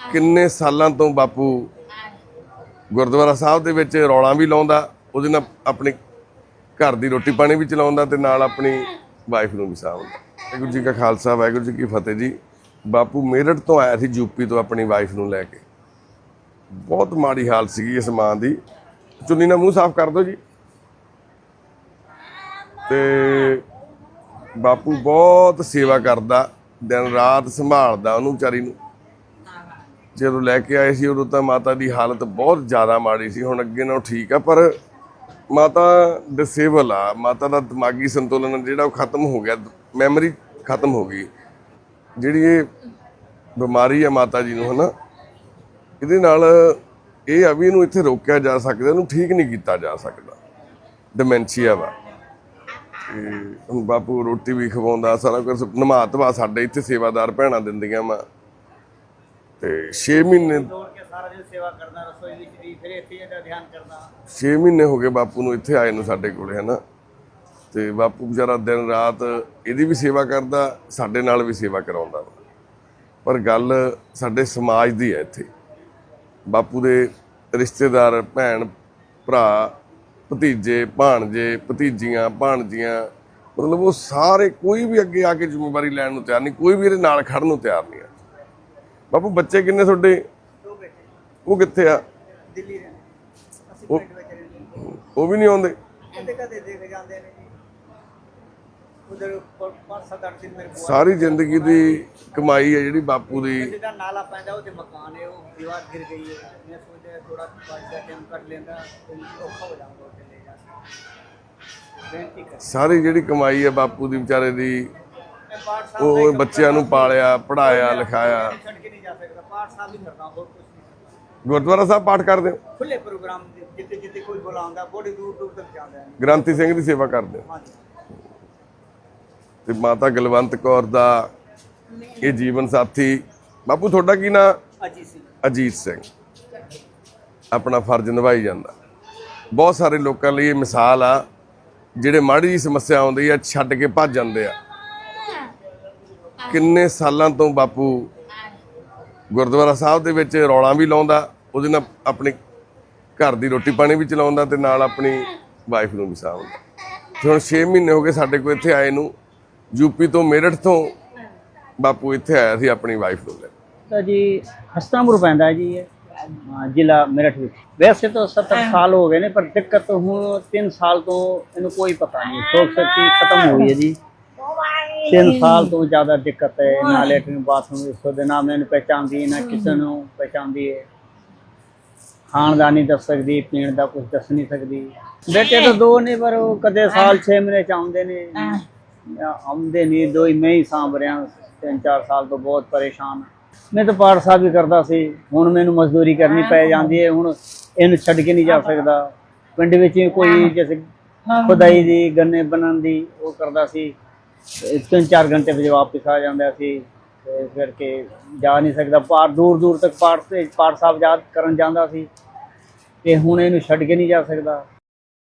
ਕਿੰਨੇ ਸਾਲਾਂ ਤੋਂ ਬਾਪੂ ਗੁਰਦੁਆਰਾ ਸਾਹਿਬ ਦੇ ਵਿੱਚ ਰੌਲਾ ਵੀ ਲਾਉਂਦਾ, ਉਹਦੇ ਨਾਲ ਆਪਣੀ ਘਰ ਦੀ ਰੋਟੀ ਪਾਣੀ ਵੀ ਚਲਾਉਂਦਾ ਤੇ ਨਾਲ ਆਪਣੀ ਵਾਈਫ ਨੂੰ ਵੀ ਸਾਂਭਦਾ। ਵਾਹਿਗੁਰੂ ਜੀ ਕਾ ਖਾਲਸਾ, ਵਾਹਿਗੁਰੂ ਜੀ ਕੀ ਫਤਿਹ ਜੀ। ਬਾਪੂ ਮੇਰਠ ਤੋਂ ਆਇਆ ਸੀ ਯੂਪੀ ਤੋਂ ਆਪਣੀ ਵਾਈਫ ਨੂੰ ਲੈ ਕੇ। ਬਹੁਤ ਮਾੜੀ ਹਾਲਤ ਸੀਗੀ ਇਸ ਮਾਂ ਦੀ। ਚੁੰਨੀ ਨਾਲ ਮੂੰਹ ਸਾਫ਼ ਕਰ ਦਿਓ ਜੀ। ਤੇ ਬਾਪੂ ਬਹੁਤ ਸੇਵਾ ਕਰਦਾ, ਦਿਨ ਰਾਤ ਸੰਭਾਲਦਾ ਉਹਨੂੰ ਵਿਚਾਰੀ ਨੂੰ। ਜਦੋਂ ਲੈ ਕੇ ਆਏ ਸੀ, ਉਦੋਂ ਤਾਂ ਮਾਤਾ ਦੀ ਹਾਲਤ ਬਹੁਤ ਜ਼ਿਆਦਾ ਮਾੜੀ ਸੀ। ਹੁਣ ਅੱਗੇ ਨਾਲੋਂ ਠੀਕ ਆ, ਪਰ ਮਾਤਾ ਡਿਸੇਬਲ ਆ। ਮਾਤਾ ਦਾ ਦਿਮਾਗੀ ਸੰਤੁਲਨ ਜਿਹੜਾ ਉਹ ਖਤਮ ਹੋ ਗਿਆ ਮੈਮਰੀ ਖਤਮ ਹੋ ਗਈ। ਜਿਹੜੀ ਇਹ ਬਿਮਾਰੀ ਆ ਮਾਤਾ ਜੀ ਨੂੰ, ਹਨਾ, ਇਹਦੇ ਨਾਲ ਇਹ ਆ ਵੀ ਇਹਨੂੰ ਇੱਥੇ ਰੋਕਿਆ ਜਾ ਸਕਦਾ, ਇਹਨੂੰ ਠੀਕ ਨਹੀਂ ਕੀਤਾ ਜਾ ਸਕਦਾ। ਡਿਮੈਂਸ਼ੀਆ ਵਾ। ਤੇ ਹੁਣ ਬਾਪੂ ਰੋਟੀ ਵੀ ਖਵਾਉਂਦਾ, ਸਾਰਾ ਕੁਝ ਨਮਾਤਵਾ ਸਾਡੇ, ਇੱਥੇ ਸੇਵਾਦਾਰ ਭੈਣਾਂ ਦਿੰਦੀਆਂ ਵਾ। ਤੇ 6 ਮਹੀਨੇ ਦੌੜ ਕੇ ਸਾਰਾ ਦਿਨ ਸੇਵਾ ਕਰਨਾ ਰਸੋਈ ਵਿੱਚ ਵੀ ਫਿਰ ਇੱਥੇ ਇਹਦਾ ਧਿਆਨ ਕਰਨਾ 6 ਮਹੀਨੇ ਹੋ ਗਏ ਬਾਪੂ ਨੂੰ ਇੱਥੇ ਆਏ ਨੂੰ ਸਾਡੇ ਕੋਲੇ ਹਨਾ? ਤੇ ਬਾਪੂ ਵਿਚਾਰਾ ਦਿਨ ਰਾਤ ਇਹਦੀ ਵੀ ਸੇਵਾ ਕਰਦਾ ਸਾਡੇ ਨਾਲ ਵੀ ਸੇਵਾ ਕਰਾਉਂਦਾ। ਪਰ ਗੱਲ ਸਾਡੇ ਸਮਾਜ ਦੀ ਹੈ ਇੱਥੇ। ਬਾਪੂ ਦੇ ਰਿਸ਼ਤੇਦਾਰ ਭੈਣ ਭਰਾ ਭਤੀਜੇ ਭਾਣਜੇ ਭਤੀਜੀਆਂ ਭਾਣਜੀਆਂ ਮਤਲਬ ਉਹ ਸਾਰੇ ਕੋਈ ਵੀ ਅੱਗੇ ਆ ਕੇ ਜ਼ਿੰਮੇਵਾਰੀ ਲੈਣ ਨੂੰ ਤਿਆਰ ਨਹੀਂ ਕੋਈ ਵੀ ਇਹਦੇ ਨਾਲ ਖੜਨ ਨੂੰ ਤਿਆਰ ਨਹੀਂ ਹੈ ਬਾਪੂ ਬੱਚੇ ਕਿੰਨੇ ਤੁਹਾਡੇ? ਦੋ ਬੇਟੇ। ਉਹ ਕਿੱਥੇ ਆ? ਦਿੱਲੀ ਰਹਿੰਦੇ। ਅਸੀਂ ਉਹ- ਪਿੰਡ ਵਿੱਚ ਰਹਿੰਦੇ ਉਹ ਵੀ ਨਹੀਂ ਆਉਂਦੇ? ਕਦੇ ਕਦੇ ਦੇਖ ਜਾਂਦੇ ਨੇ ਜੀ। ਉਧਰ ਪੰਜ ਸੱਤ ਅੱਠ ਦਿਨ ਮੇਰੇ ਕੋਲ ਸਾਰੀ ਜ਼ਿੰਦਗੀ ਦੀ ਕਮਾਈ ਹੈ ਜਿਹੜੀ ਬਾਪੂ ਦੀ। ਜਿਹਦਾ ਨਾਲਾ ਪੈਂਦਾ ਉਹਦੇ ਮਕਾਨ ਹੈ ਉਹ ਦੀਵਾਰ ਗਿਰ ਗਈ ਹੈ। ਮੈਂ ਸੋਚਿਆ ਥੋੜਾ ਪਾਸਾ ਟਾਈਮ ਕੱਢ ਲੈਂਦਾ ਤੇ ਔਖਾ ਹੋ ਜਾਊਗਾ ਉੱਥੇ ਲੈ ਜਾ। ਬੇਨਤੀ ਕਰ। ਸਾਰੀ ਜਿਹੜੀ ਕਮਾਈ ਹੈ ਬਾਪੂ ਦੀ ਵਿਚਾਰੇ ਦੀ ਉਹ ਬੱਚਿਆਂ ਨੂੰ ਪਾਲਿਆ ਪੜਾਇਆ ਲਿਖਾਇਆ। ਗੁਰਦੁਆਰਾ ਸਾਹਿਬ ਪਾਠ ਕਰਦੇ ਹੋ? ਖੁੱਲੇ ਪ੍ਰੋਗਰਾਮ ਜਿੱਥੇ ਜਿੱਥੇ ਕੋਈ ਬੁਲਾਉਂਦਾ ਬੜੀ ਦੂਰ ਦੂਰ ਤੱਕ ਜਾਂਦਾ ਹੈ। ਗ੍ਰਾਂਤੀ ਸਿੰਘ ਦੀ ਸੇਵਾ ਕਰਦੇ ਹੋ? ਹਾਂਜੀ। ਤੇ ਮਾਤਾ ਗਲਵੰਤ ਕੌਰ ਦਾ ਇਹ ਜੀਵਨ ਸਾਥੀ ਬਾਪੂ ਤੁਹਾਡਾ ਕੀ ਨਾਂ? ਅਜੀ ਸਿੰਘ। ਅਜੀਤ ਸਿੰਘ। ਆਪਣਾ ਫਰਜ਼ ਨਿਭਾਈ ਜਾਂਦਾ। ਬਹੁਤ ਸਾਰੇ ਲੋਕਾਂ ਲਈ ਇਹ ਮਿਸਾਲ ਆ ਜਿਹੜੇ ਮਾੜੀ ਜੀ ਸਮੱਸਿਆ ਆਉਂਦੀ ਆ ਛੱਡ ਕੇ ਭੱਜ ਜਾਂਦੇ ਆ। ਕਿੰਨੇ ਸਾਲਾਂ ਤੋਂ ਬਾਪੂ ਗੁਰਦੁਆਰਾ ਸਾਹਿਬ ਦੇ ਵਿੱਚ ਰੌਲਾ ਵੀ ਲਾਉਂਦਾ ਉਹਦੇ ਨਾਲ ਆਪਣੀ ਘਰ ਦੀ ਰੋਟੀ ਪਾਣੀ ਵੀ ਚਲਾਉਂਦਾ ਤੇ ਨਾਲ ਆਪਣੀ ਵਾਈਫ ਨੂੰ ਵੀ ਸਾਂਭਦਾ। ਤੇ ਹੁਣ 6 ਮਹੀਨੇ ਹੋ ਗਏ ਸਾਡੇ ਕੋਲ ਇੱਥੇ ਆਏ ਨੂੰ ਯੂਪੀ ਤੋਂ ਮੇਰਠ ਤੋਂ ਬਾਪੂ ਇੱਥੇ ਆਇਆ ਸੀ ਆਪਣੀ ਵਾਈਫ ਨੂੰ ਲੈ। ਤਾਂ ਜੀ ਹਸਤਾਮੁਰ ਪੈਂਦਾ ਜੀ ਇਹ ਹਾਂ, ਜ਼ਿਲ੍ਹਾ ਮੇਰਠ ਵਿੱਚ। ਵੈਸੇ ਤਾਂ 70 ਸਾਲ ਹੋ ਗਏ ਨੇ ਪਰ ਦਿੱਕਤ ਹੁਣ 3 ਸਾਲ ਤੋਂ ਇਹਨੂੰ ਕੋਈ ਪਤਾ ਨਹੀਂ ਸੋਚ ਸਕਤੀ ਖਤਮ ਹੋਈ ਹੈ ਜੀ। 3 ਸਾਲ ਤੋਂ ਜ਼ਿਆਦਾ ਦਿੱਕਤ ਹੈ। ਨਾ ਲੈਟਰਿਨ ਬਾਥਰੂਮ ਇਸ ਦੇ ਨਾਮ ਇਹਨੂੰ ਪਹਿਚਾਨਦੀ ਨਾ ਕਿਸੇ ਨੂੰ ਪਹਿਚਾਨਦੀ ਹੈ। ਖਾਣ ਦਾ ਨਹੀਂ ਦੱਸ ਸਕਦੀ ਪੀਣ ਦਾ ਕੁਝ ਦੱਸ ਨਹੀਂ ਸਕਦੀ। ਬੇਟੇ ਤਾਂ ਦੋ ਨੇ ਪਰ ਉਹ ਕਦੇ ਸਾਲ 6 ਮਹੀਨੇ ਚ ਆਉਂਦੇ ਨੇ। ਆਉਂਦੇ ਨਹੀਂ ਦੋ ਹੀ ਮੈਂ ਹੀ ਸਾਂਭ ਰਿਹਾ। ਤਿੰਨ ਚਾਰ ਸਾਲ ਤੋਂ ਬਹੁਤ ਪਰੇਸ਼ਾਨ। ਮੈਂ ਤਾਂ ਪਾਠ ਸਾਹਿਬ ਹੀ ਕਰਦਾ ਸੀ। ਹੁਣ ਮੈਨੂੰ ਮਜ਼ਦੂਰੀ ਕਰਨੀ ਪੈ ਜਾਂਦੀ ਹੈ। ਹੁਣ ਇਹਨੂੰ ਛੱਡ ਕੇ ਨਹੀਂ ਜਾ ਸਕਦਾ। ਪਿੰਡ ਵਿੱਚ ਵੀ ਕੋਈ ਜੈਸੇ ਖੁਦਾਈ ਦੀ ਗੰਨੇ ਬਣਨ ਦੀ ਉਹ ਕਰਦਾ ਸੀ। ਤਿੰਨ ਚਾਰ ਘੰਟੇ ਵਿੱਚ ਵਾਪਸ ਆ ਜਾਂਦਾ ਸੀ ਤੇ ਫਿਰ ਕੇ ਜਾ ਨਹੀਂ ਸਕਦਾ। ਪਾਠ ਦੂਰ ਦੂਰ ਤੱਕ ਪਾਠ ਤੇ ਪਾਠ ਸਾਹਿਬ ਯਾਦ ਕਰਨ ਜਾਂਦਾ ਸੀ ਤੇ ਹੁਣ ਇਹਨੂੰ ਛੱਡ ਕੇ ਨਹੀਂ ਜਾ ਸਕਦਾ।